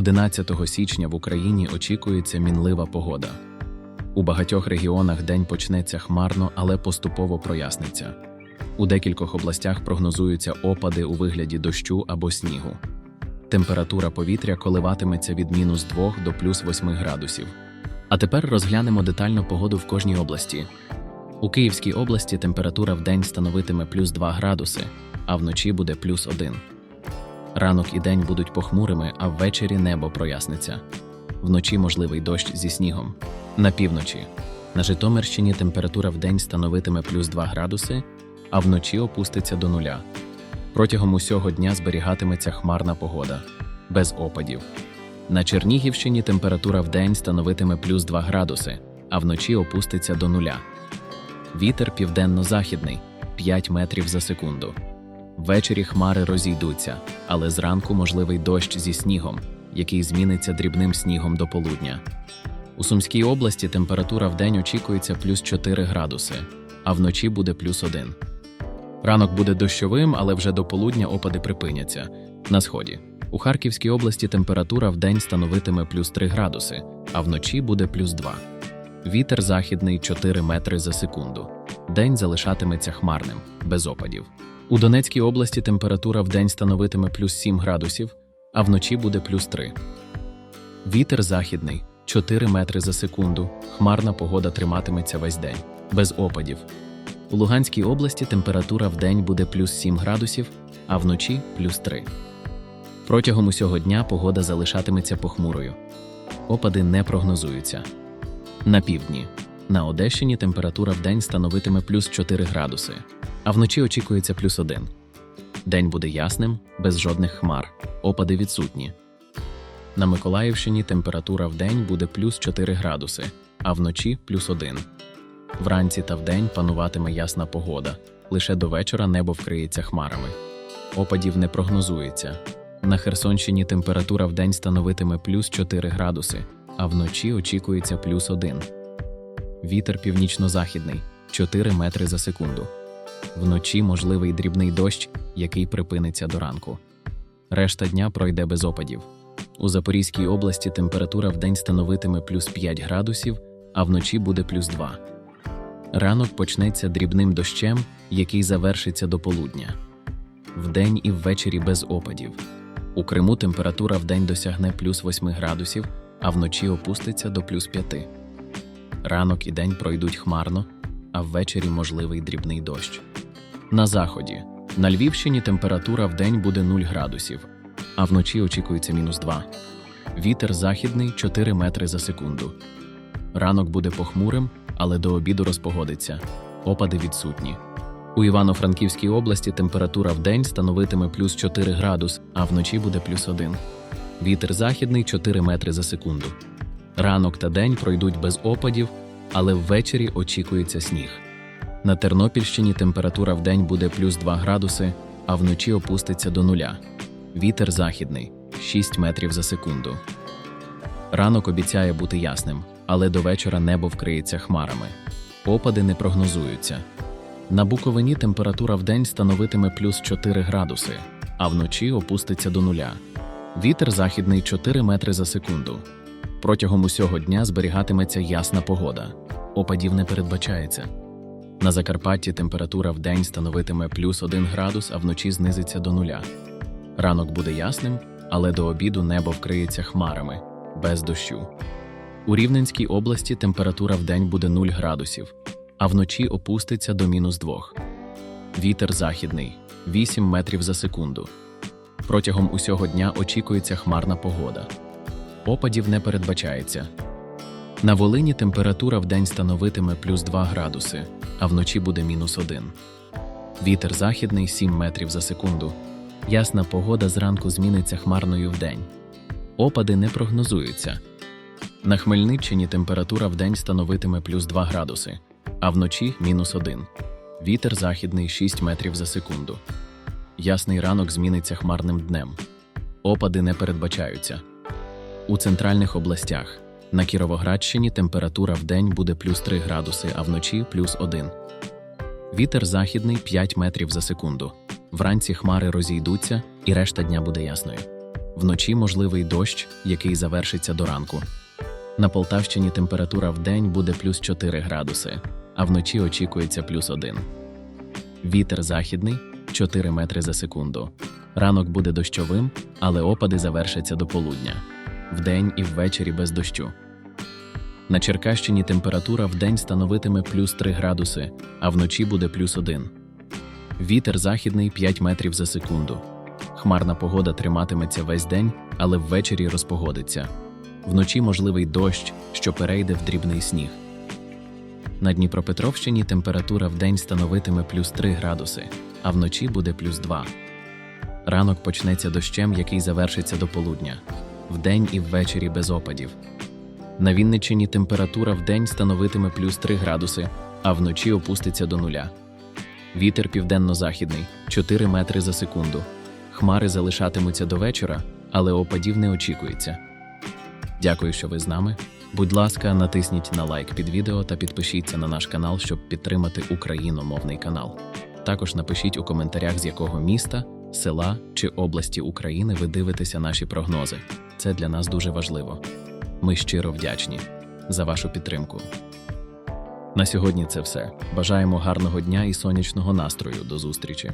11 січня в Україні очікується мінлива погода. У багатьох регіонах день почнеться хмарно, але поступово проясниться. У декількох областях прогнозуються опади у вигляді дощу або снігу. Температура повітря коливатиметься від мінус 2 до плюс 8 градусів. А тепер розглянемо детально погоду в кожній області. У Київській області температура в день становитиме плюс 2 градуси, а вночі буде плюс 1. Ранок і день будуть похмурими, а ввечері небо проясниться. Вночі можливий дощ зі снігом. На півночі. На Житомирщині температура в день становитиме плюс 2 градуси, а вночі опуститься до нуля. Протягом усього дня зберігатиметься хмарна погода, без опадів. На Чернігівщині температура в день становитиме плюс 2 градуси, а вночі опуститься до нуля. Вітер південно-західний 5 метрів за секунду. Ввечері хмари розійдуться, але зранку можливий дощ зі снігом, який зміниться дрібним снігом до полудня. У Сумській області температура в день очікується плюс 4 градуси, а вночі буде плюс 1. Ранок буде дощовим, але вже до полудня опади припиняться. На сході. У Харківській області температура в день становитиме плюс 3 градуси, а вночі буде плюс 2. Вітер західний 4 метри за секунду. День залишатиметься хмарним, без опадів. У Донецькій області температура в день становитиме плюс 7 градусів, а вночі буде плюс 3. Вітер західний 4 метри за секунду. Хмарна погода триматиметься весь день, без опадів. У Луганській області температура в день буде плюс 7 градусів, а вночі плюс 3. Протягом усього дня погода залишатиметься похмурою. Опади не прогнозуються. На півдні. На Одещині температура в день становитиме плюс 4 градуси, а вночі очікується плюс 1. День буде ясним, без жодних хмар, опади відсутні. На Миколаївщині температура в день буде плюс 4 градуси, а вночі плюс 1. Вранці та вдень пануватиме ясна погода. Лише до вечора небо вкриється хмарами. Опадів не прогнозується. На Херсонщині температура в день становитиме плюс 4 градуси, а вночі очікується плюс 1. Вітер північно-західний 4 метри за секунду. Вночі можливий дрібний дощ, який припиниться до ранку. Решта дня пройде без опадів. У Запорізькій області температура в день становитиме плюс 5 градусів, а вночі буде плюс 2. Ранок почнеться дрібним дощем, який завершиться до полудня. Вдень і ввечері без опадів. У Криму температура вдень досягне плюс 8 градусів, а вночі опуститься до плюс 5. Ранок і день пройдуть хмарно, а ввечері можливий дрібний дощ. На заході. На Львівщині температура вдень буде 0 градусів, а вночі очікується мінус 2. Вітер західний 4 метри за секунду. Ранок буде похмурим, але до обіду розпогодиться. Опади відсутні. У Івано-Франківській області температура вдень становитиме плюс 4 градус, а вночі буде плюс 1. Вітер західний 4 метри за секунду. Ранок та день пройдуть без опадів, але ввечері очікується сніг. На Тернопільщині температура вдень буде плюс 2 градуси, а вночі опуститься до нуля. Вітер західний 6 метрів за секунду. Ранок обіцяє бути ясним, але до вечора небо вкриється хмарами. Опади не прогнозуються. На Буковині температура вдень становитиме плюс 4 градуси, а вночі опуститься до нуля. Вітер західний 4 метри за секунду. Протягом усього дня зберігатиметься ясна погода. Опадів не передбачається. На Закарпатті температура вдень становитиме плюс 1 градус, а вночі знизиться до нуля. Ранок буде ясним, але до обіду небо вкриється хмарами, без дощу. У Рівненській області температура вдень буде 0 градусів, а вночі опуститься до мінус 2. Вітер західний 8 метрів за секунду. Протягом усього дня очікується хмарна погода. Опадів не передбачається. На Волині температура вдень становитиме плюс 2 градуси, а вночі буде мінус 1. Вітер західний 7 метрів за секунду. Ясна погода зранку зміниться хмарною вдень. Опади не прогнозуються. На Хмельниччині температура вдень становитиме плюс 2 градуси, а вночі мінус 1. Вітер західний 6 метрів за секунду. Ясний ранок зміниться хмарним днем. Опади не передбачаються. У центральних областях на Кіровоградщині температура вдень буде плюс 3 градуси, а вночі плюс 1. Вітер західний 5 метрів за секунду. Вранці хмари розійдуться, і решта дня буде ясною. Вночі можливий дощ, який завершиться до ранку. На Полтавщині температура в день буде плюс 4 градуси, а вночі очікується плюс 1. Вітер західний 4 метри за секунду. Ранок буде дощовим, але опади завершаться до полудня. Вдень і ввечері без дощу. На Черкащині температура вдень становитиме плюс 3 градуси, а вночі буде плюс 1. Вітер західний 5 метрів за секунду. Хмарна погода триматиметься весь день, але ввечері розпогодиться. Вночі можливий дощ, що перейде в дрібний сніг. На Дніпропетровщині температура вдень становитиме плюс 3 градуси, а вночі буде плюс 2. Ранок почнеться дощем, який завершиться до полудня. Вдень і ввечері без опадів. На Вінниччині температура вдень становитиме плюс 3 градуси, а вночі опуститься до нуля. Вітер південно-західний 4 метри за секунду. Хмари залишатимуться до вечора, але опадів не очікується. Дякую, що ви з нами. Будь ласка, натисніть на лайк під відео та підпишіться на наш канал, щоб підтримати україномовний канал. Також напишіть у коментарях, з якого міста, села чи області України ви дивитеся наші прогнози. Це для нас дуже важливо. Ми щиро вдячні за вашу підтримку. На сьогодні це все. Бажаємо гарного дня і сонячного настрою. До зустрічі!